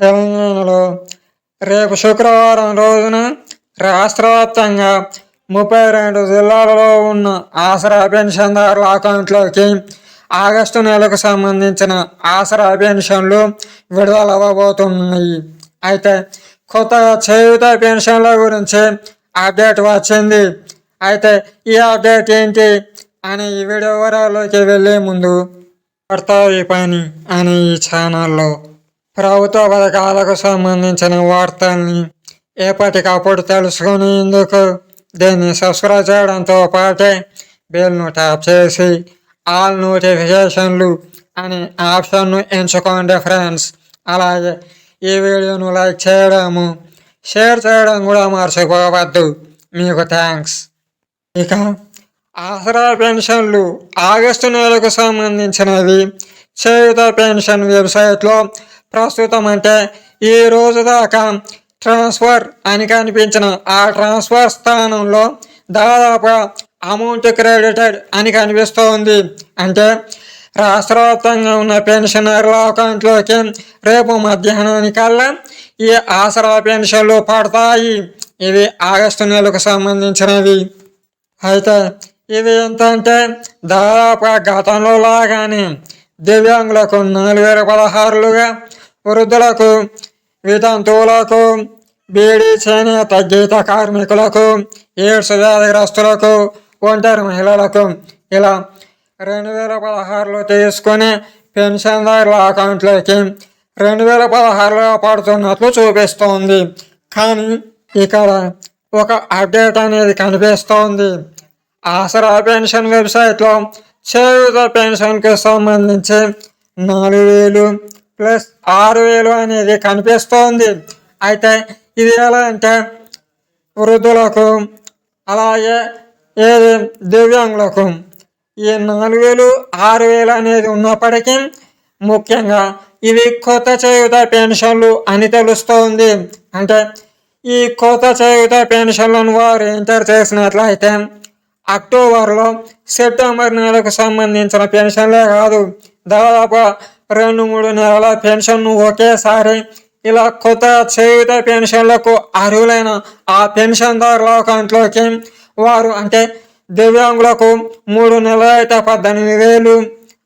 తెలంగాణలో రేపు శుక్రవారం రోజున రాష్ట్రవ్యాప్తంగా ముప్పై రెండు జిల్లాలలో ఉన్న ఆసరా పెన్షన్దారుల అకౌంట్లోకి ఆగస్టు నెలకు సంబంధించిన ఆసరా పెన్షన్లు విడుదలవ్వబోతున్నాయి అయితే కొత్తగా చేయుత పెన్షన్ల గురించి అప్డేట్ వచ్చింది. అయితే ఈ అప్డేట్ ఏంటి అని ఈ వీడియో వివరాల్లోకి వెళ్ళే ముందు పడతాయి పని అనే ఈ ఛానల్లో ప్రభుత్వ పథకాలకు సంబంధించిన వార్తల్ని ఎప్పటికప్పుడు తెలుసుకునేందుకు దీన్ని సబ్స్క్రైబ్ చేయడంతో పాటే బెల్ను ట్యాప్ చేసి ఆల్ నోటిఫికేషన్లు అనే ఆప్షన్ను ఎంచుకోండి ఫ్రెండ్స్. అలాగే ఈ వీడియోను లైక్ చేయడము షేర్ చేయడం కూడా మర్చిపోవద్దు. మీకు థ్యాంక్స్ ఇక ఆసరా పెన్షన్లు ఆగస్టు నెలకు సంబంధించినవి. చేయుత పెన్షన్ వెబ్సైట్లో ప్రస్తుతం అంటే ఈ రోజు దాకా ట్రాన్స్ఫర్ అని కనిపించిన ఆ ట్రాన్స్ఫర్ స్థానంలో దాదాపు అమౌంట్ క్రెడిటెడ్ అని కనిపిస్తోంది. అంటే రాష్ట్ర వ్యాప్తంగా ఉన్న పెన్షనర్ల అకౌంట్లోకి రేపు మధ్యాహ్నానికల్లా ఈ ఆసరా పెన్షన్లు పడతాయి. ఇవి ఆగస్టు నెలకు సంబంధించినవి అయితే ఇది ఎంత అంటే దాదాపు గతంలో లాగానే దివ్యాంగులకు నాలుగు వేల పదహారులుగా వృద్ధులకు వితంతువులకు బీడీ చేనేత గీత కార్మికులకు ఎయిడ్స్ వ్యాధిగ్రస్తులకు ఒంటరి మహిళలకు ఇలా రెండు వేల పదహారులో తీసుకుని పెన్షన్దారుల అకౌంట్లోకి రెండు వేల పదహారులో పడుతున్నట్లు చూపిస్తోంది. కానీ ఇక్కడ ఒక అప్డేట్ అనేది కనిపిస్తోంది. ఆసరా పెన్షన్ వెబ్సైట్లో చేయుత పెన్షన్కి సంబంధించి నాలుగు వేలు ప్లస్ ఆరు వేలు అనేది కనిపిస్తోంది. అయితే ఇది ఎలా అంటే వృద్ధులకు అలాగే ఏది దివ్యాంగులకు ఈ నాలుగు వేలు ఆరు వేలు అనేది ఉన్నప్పటికీ ముఖ్యంగా ఇవి కొత్త చేయుత పెన్షన్లు అని తెలుస్తోంది. అంటే ఈ కొత్త చేయుత పెన్షన్లను వారు ఎంటర్ చేసినట్లయితే అక్టోబర్లో సెప్టెంబర్ నెలకు సంబంధించిన పెన్షన్లే కాదు. దాదాపు రెండు మూడు నెలల పెన్షన్ను ఒకేసారి ఇలా కొత్త చేయుత పెన్షన్లకు అర్హులైన ఆ పెన్షన్దారుల అకౌంట్లోకి వారు అంటే దివ్యాంగులకు మూడు నెలలు అయితే పద్దెనిమిది వేలు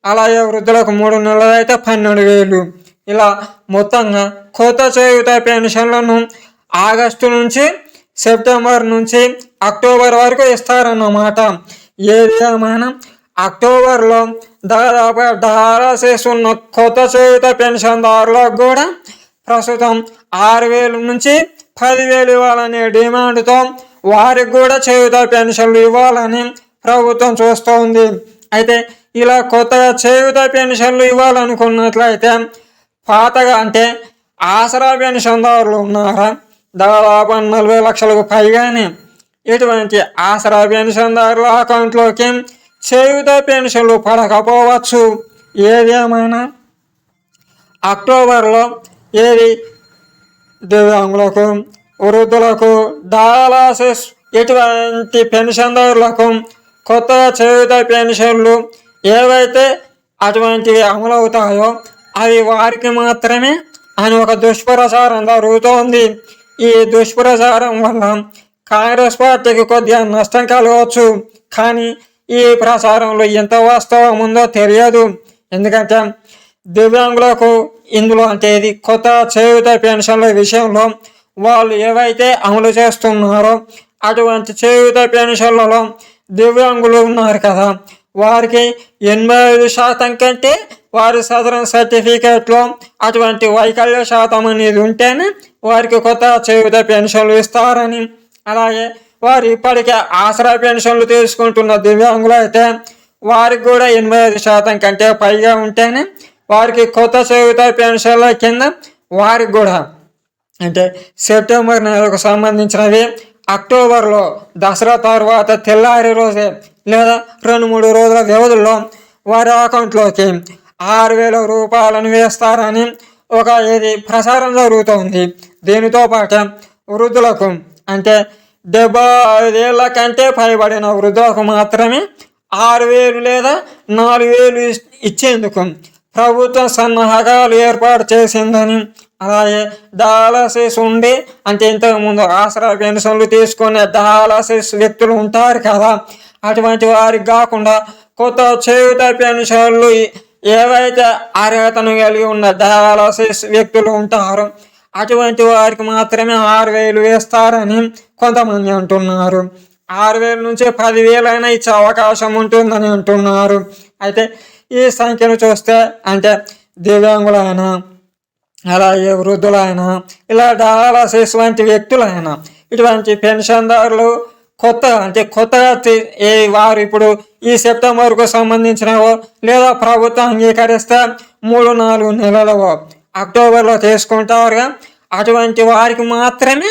అలాగే వృద్ధులకు మూడు నెలలు అయితే పన్నెండు వేలు. ఇలా మొత్తంగా కొత్త చేయుత పెన్షన్లను ఆగస్టు నుంచి సెప్టెంబర్ నుంచి అక్టోబర్ వరకు ఇస్తారన్నమాట. ఏది ఏమైనా అక్టోబర్లో దాదాపు డయాలసిస్ చేస్తున్న కొత్త చేయుత పెన్షన్దారులకు కూడా ప్రస్తుతం ఆరు వేలు నుంచి పదివేలు ఇవ్వాలనే డిమాండ్తో వారికి కూడా చేయుత పెన్షన్లు ఇవ్వాలని ప్రభుత్వం చూస్తోంది అయితే ఇలా కొత్తగా చేయుత పెన్షన్లు ఇవ్వాలనుకున్నట్లయితే పాతగా అంటే ఆసరా పెన్షన్దారులు ఉన్నారా? దాదాపు నలభై లక్షలకు పైగానే ఇటువంటి ఆసరా పెన్షన్దారుల అకౌంట్లోకి చేయుత పెన్షన్లు పడకపోవచ్చు. ఏదేమైనా? అక్టోబర్లో ఏది? దివ్యాంగులకు వృద్ధులకు డయాలసిస్ ఇటువంటి పెన్షన్దారులకు కొత్తగా చేయుత పెన్షన్లు ఏవైతే అటువంటివి అమలవుతాయో అవి వారికి మాత్రమే అని ఒక దుష్ప్రచారం జరుగుతోంది. ఈ దుష్ప్రచారం వల్ల కాంగ్రెస్ పార్టీకి కొద్దిగా నష్టం కలగవచ్చు. కానీ ఈ ప్రచారంలో ఎంత వాస్తవం ఉందో తెలియదు. ఎందుకంటే దివ్యాంగులకు ఇందులో అంటే ఇది కొత్త చేయుత పెన్షన్ల విషయంలో వాళ్ళు ఏవైతే అమలు చేస్తున్నారో అటువంటి చేయుత పెన్షన్లలో దివ్యాంగులు ఉన్నారు కదా. వారికి ఎనభై ఐదు శాతం కంటే వారి సదరన్ సర్టిఫికేట్లో అటువంటి వైకల్య శాతం అనేది ఉంటేనే వారికి కొత్త చేయుత పెన్షన్లు ఇస్తారని. అలాగే వారు ఇప్పటికే ఆసరా పెన్షన్లు తీసుకుంటున్న దివ్యాంగులు అయితే వారికి కూడా ఎనభై ఐదు శాతం కంటే పైగా ఉంటేనే వారికి కొత్త చేయుత పెన్షన్ల కింద వారికి కూడా అంటే సెప్టెంబర్ నెలకు సంబంధించినవి అక్టోబర్లో దసరా తర్వాత తెల్లారి రోజే లేదా రెండు మూడు రోజుల వ్యవధిలో వారి అకౌంట్లోకి ఆరు వేల రూపాయలను వేస్తారని ఒక ఇది ప్రసారం జరుగుతోంది. దీనితో పాటు వృద్ధులకు అంటే డెబ్బై ఐదేళ్ళ కంటే పైబడిన వృద్ధులకు మాత్రమే ఆరు వేలు లేదా నాలుగు వేలు ఇచ్చేందుకు ప్రభుత్వం సన్నాహకాలు ఏర్పాటు చేసిందని అలాగే డయాలసిస్ ఉండి అంటే ఇంతకుముందు ఆసరా పెన్షన్లు తీసుకునే డయాలసిస్ వ్యక్తులు ఉంటారు కదా అటువంటి వారికి కాకుండా కొత్త చేయుత పెన్షన్లు ఏవైతే అర్హతను కలిగి ఉన్న డయాలసిస్ వ్యక్తులు ఉంటారో అటువంటి వారికి మాత్రమే ఆరు వేలు వేస్తారని కొంతమంది అంటున్నారు. ఆరు వేల నుంచి పదివేలైనా ఇచ్చే అవకాశం ఉంటుందని అంటున్నారు. అయితే ఈ సంఖ్యను చూస్తే అంటే దివ్యాంగులైనా అలాగే వృద్ధులైనా ఇలా డయాలసిస్ వంటి వ్యక్తులైనా ఇటువంటి పెన్షన్దారులు కొత్త అంటే కొత్తగా ఏ వారు ఇప్పుడు ఈ సెప్టెంబర్కు సంబంధించినవో లేదా ప్రభుత్వం అంగీకరిస్తే మూడు నాలుగు నెలలవో అక్టోబర్లో తీసుకుంటారుగా అటువంటి వారికి మాత్రమే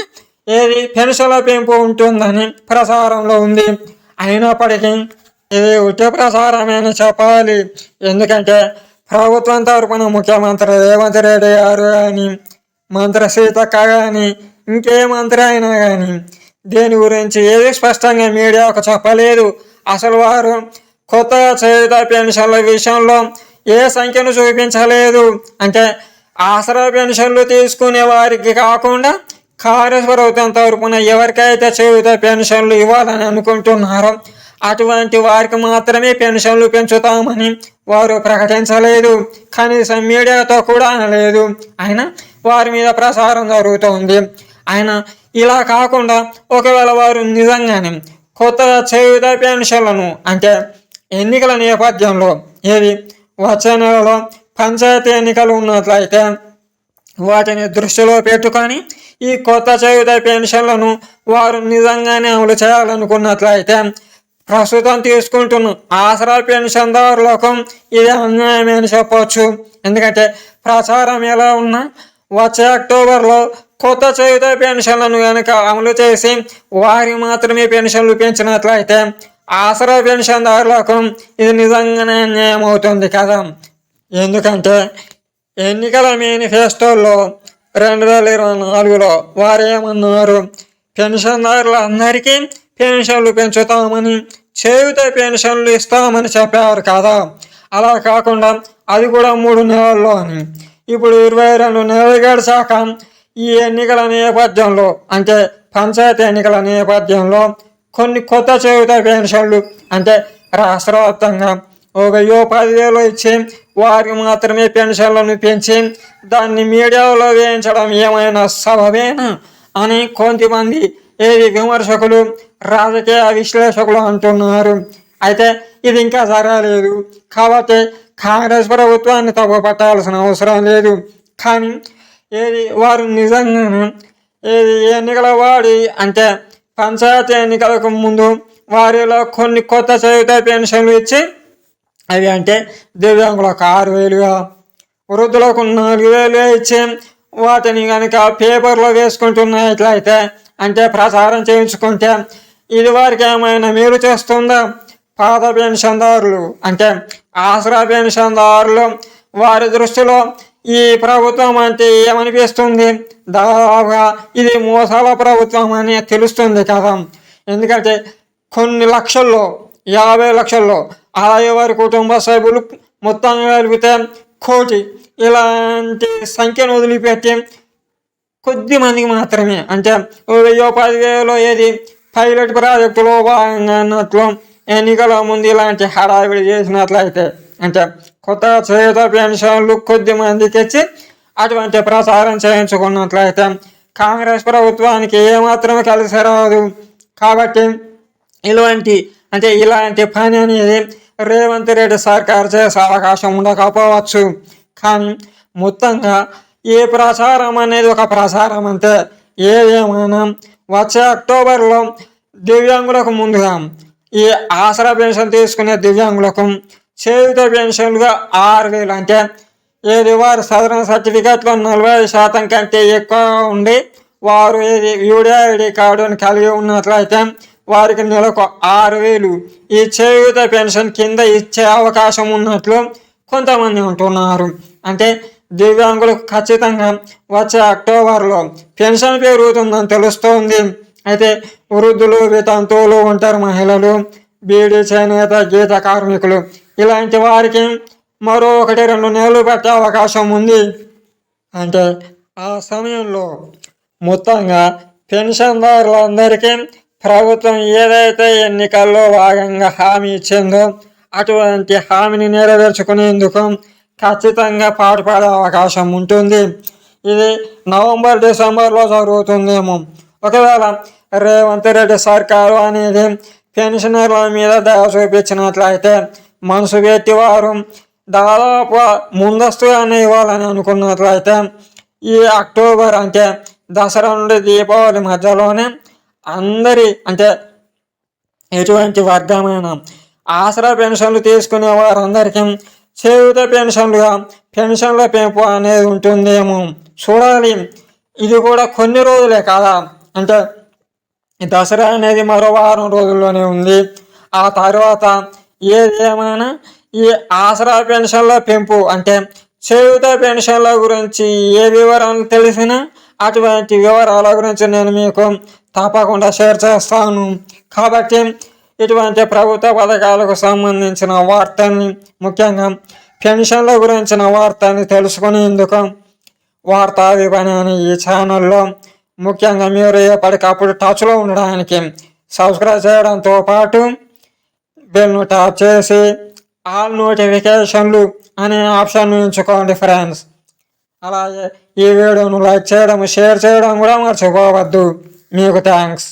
ఏది పెన్షన్ల పెంపు ఉంటుందని ప్రసారంలో ఉంది. అయినప్పటికీ ఇది ఉచిత ప్రచారమని చెప్పాలి. ఎందుకంటే ప్రభుత్వం తరపున ముఖ్యమంత్రి రేవంత్ రెడ్డి గారు కానీ మంత్రి సీతక్క కానీ ఇంకే మంత్రి అయినా కానీ దీని గురించి ఏది స్పష్టంగా మీడియాకు చెప్పలేదు. అసలు వారు కొత్తగా చేయుత పెన్షన్ల విషయంలో ఏ సంఖ్యను చూపించలేదు. అంటే ఆసరా పెన్షన్లు తీసుకునే వారికి కాకుండా కారేశ్వర ప్రభుత్వం తరపున ఎవరికైతే చేయుత పెన్షన్లు ఇవ్వాలని అనుకుంటున్నారో అటువంటి వారికి మాత్రమే పెన్షన్లు పెంచుతామని వారు ప్రకటించలేదు. కనీసం మీడియాతో కూడా అనలేదు. అయినా వారి మీద ప్రసారం జరుగుతోంది. ఆయన ఇలా కాకుండా ఒకవేళ వారు నిజంగానే కొత్తగా చేయుత పెన్షన్లను అంటే ఎన్నికల నేపథ్యంలో ఏది వచ్చే నెలలో పంచాయతీ ఎన్నికలు ఉన్నట్లయితే వాటిని దృష్టిలో పెట్టుకొని ఈ కొత్త చేయుత పెన్షన్లను వారు నిజంగానే అమలు చేయాలనుకున్నట్లయితే ప్రస్తుతం తీసుకుంటున్న ఆసరా పెన్షన్దారులకు ఇది అన్యాయమే అని చెప్పవచ్చు ఎందుకంటే ప్రచారం ఎలా ఉన్నా వచ్చే అక్టోబర్లో కొత్త చేయుత పెన్షన్లను కనుక అమలు చేసి వారి మాత్రమే పెన్షన్లు పెంచినట్లయితే ఆసరా పెన్షన్దారులకు ఇది నిజంగానే అన్యాయం అవుతుంది కదా. ఎందుకంటే ఎన్నికల మేనిఫెస్టోలో రెండు వేల ఇరవై నాలుగులో వారేమన్నారు పెన్షన్దారుల అందరికీ పెన్షన్లు పెంచుతామని చేయుత పెన్షన్లు ఇస్తామని చెప్పారు కదా. అలా కాకుండా అది కూడా మూడు నెలల్లో అని ఇప్పుడు ఇరవై రెండు నెలలు గడిచాక ఈ ఎన్నికల నేపథ్యంలో అంటే పంచాయతీ ఎన్నికల నేపథ్యంలో కొన్ని కొత్త చేయుత పెన్షన్లు అంటే రాష్ట్ర వ్యాప్తంగా ఒక వెయ్యో పదివేలు ఇచ్చి వారికి మాత్రమే పెన్షన్లను పెంచి దాన్ని మీడియాలో వేయించడం ఏమైనా సబబేనా? అని కొంతమంది ఏది విమర్శకులు రాజకీయ విశ్లేషకులు అంటున్నారు. అయితే ఇది ఇంకా జరగలేదు. కాబట్టి కాంగ్రెస్ ప్రభుత్వాన్ని తప్పుపట్టాల్సిన అవసరం లేదు. కానీ ఏది వారు నిజంగానే ఏది ఎన్నికల వాడి అంటే పంచాయతీ ఎన్నికలకు ముందు వారిలో కొన్ని కొత్త చేయుత పెన్షన్లు ఇచ్చి అవి అంటే దివ్యాంగులకు ఆరు వేలుగా వృద్ధులకు నాలుగు వేలు ఇచ్చి వాటిని కనుక పేపర్లో వేసుకుంటున్నట్లయితే అంటే ప్రచారం చేయించుకుంటే ఇది వారికి ఏమైనా మేలు చేస్తుందా? పాత పెన్షన్దారులు అంటే ఆసరా పెన్షన్దారులు వారి దృష్టిలో ఈ ప్రభుత్వం అంటే ఏమనిపిస్తుంది? దాదాపుగా ఇది మోసాల ప్రభుత్వం అని తెలుస్తుంది కదా. ఎందుకంటే కొన్ని లక్షల్లో యాభై లక్షల్లో అలాగే వారి కుటుంబ సభ్యులు మొత్తం కలిపితే కోటి ఇలాంటి సంఖ్యను వదిలిపెట్టి కొద్ది మందికి మాత్రమే. అంటే వెయ్యో పదివేలో ఏది? పైలట్ ప్రాజెక్టులో భాగంగా అన్నట్లు ఎన్నికల ముందు ఇలాంటి హడావిడి చేసినట్లయితే అంటే కొత్త చేత పెన్షన్లు కొద్ది మందికి ఇచ్చి అటువంటి ప్రచారం చేయించుకున్నట్లయితే కాంగ్రెస్ ప్రభుత్వానికి ఏమాత్రం కలిసి రాదు. కాబట్టి ఇలాంటి అంటే ఇలాంటి పని అనేది రేవంత్ రెడ్డి సర్కార్ చేసే అవకాశం ఉండకపోవచ్చు. కానీ మొత్తంగా ఈ ప్రచారం అనేది ఒక ప్రచారం అంతే ఏదేమైనా వచ్చే అక్టోబర్లో దివ్యాంగులకు ముందుగా ఈ ఆసరా పెన్షన్ తీసుకునే దివ్యాంగులకు చేయుత పెన్షన్లుగా ఆరు వేలు అంటే ఏది వారు సదరణ సర్టిఫికేట్లో నలభై ఐదు శాతం కంటే ఎక్కువ ఉండి వారు ఏది యూడియా ఐడి కార్డుని కలిగి ఉన్నట్లయితే వారికి నెలకు ఆరు వేలు. ఈ చేయూత పెన్షన్ కింద ఇచ్చే అవకాశం ఉన్నట్లు కొంతమంది ఉంటున్నారు అంటే దివ్యాంగులకు ఖచ్చితంగా వచ్చే అక్టోబర్లో పెన్షన్ పెరుగుతుందని తెలుస్తోంది. అయితే వృద్ధులు వితంతువులు ఉంటారు మహిళలు బీడీ చేనేత గీత కార్మికులు ఇలాంటి వారికి మరో ఒకటి రెండు నెలలు పెట్టే అవకాశం ఉంది. అంటే ఆ సమయంలో మొత్తంగా పెన్షన్దారులందరికీ ప్రభుత్వం ఏదైతే ఎన్నికల్లో భాగంగా హామీ ఇచ్చిందో అటువంటి హామీని నెరవేర్చుకునేందుకు ఖచ్చితంగా పాటుపడే అవకాశం ఉంటుంది. ఇది నవంబర్ డిసెంబర్లో జరుగుతుందేమో. ఒకవేళ రేవంత్ రెడ్డి సర్కారు అనేది పెన్షనర్ల మీద దయ చూపించినట్లయితే మనసు పెట్టి వారు దాదాపు ముందస్తుగానే ఇవ్వాలని అనుకున్నట్లయితే ఈ అక్టోబర్ అంటే దసరా నుండి దీపావళి మధ్యలోనే అందరి అంటే ఎటువంటి వర్గమైన ఆసరా పెన్షన్లు తీసుకునే వారందరికీ చేయుత పెన్షన్లుగా పెన్షన్ల పెంపు అనేది ఉంటుందేమో చూడాలి. ఇది కూడా కొన్ని రోజులే కదా? అంటే దసరా అనేది మరో వారం రోజుల్లోనే ఉంది. ఆ తర్వాత ఏదేమైనా ఈ ఆసరా పెన్షన్ల పెంపు అంటే చేయుత పెన్షన్ల గురించి ఏ వివరాలు తెలిసినా అటువంటి వివరాల గురించి నేను మీకు తప్పకుండా షేర్ చేస్తాను. కాబట్టి ఇటువంటి ప్రభుత్వ పథకాలకు సంబంధించిన వార్తని ముఖ్యంగా పెన్షన్ల గురించిన వార్తని తెలుసుకునేందుకు వార్తా విపణి అనే ఈ ఛానల్లో ముఖ్యంగా మీరు ఎప్పటికప్పుడు టచ్లో ఉండడానికి సబ్స్క్రైబ్ చేయడంతో పాటు బెల్ను ట్యాప్ చేసి ఆల్ నోటిఫికేషన్లు అనే ఆప్షన్ ఎంచుకోండి ఫ్రెండ్స్ అలాగే ఈ వీడియోను లైక్ చేయడం షేర్ చేయడం కూడా మర్చిపోవద్దు. మీకు థ్యాంక్స్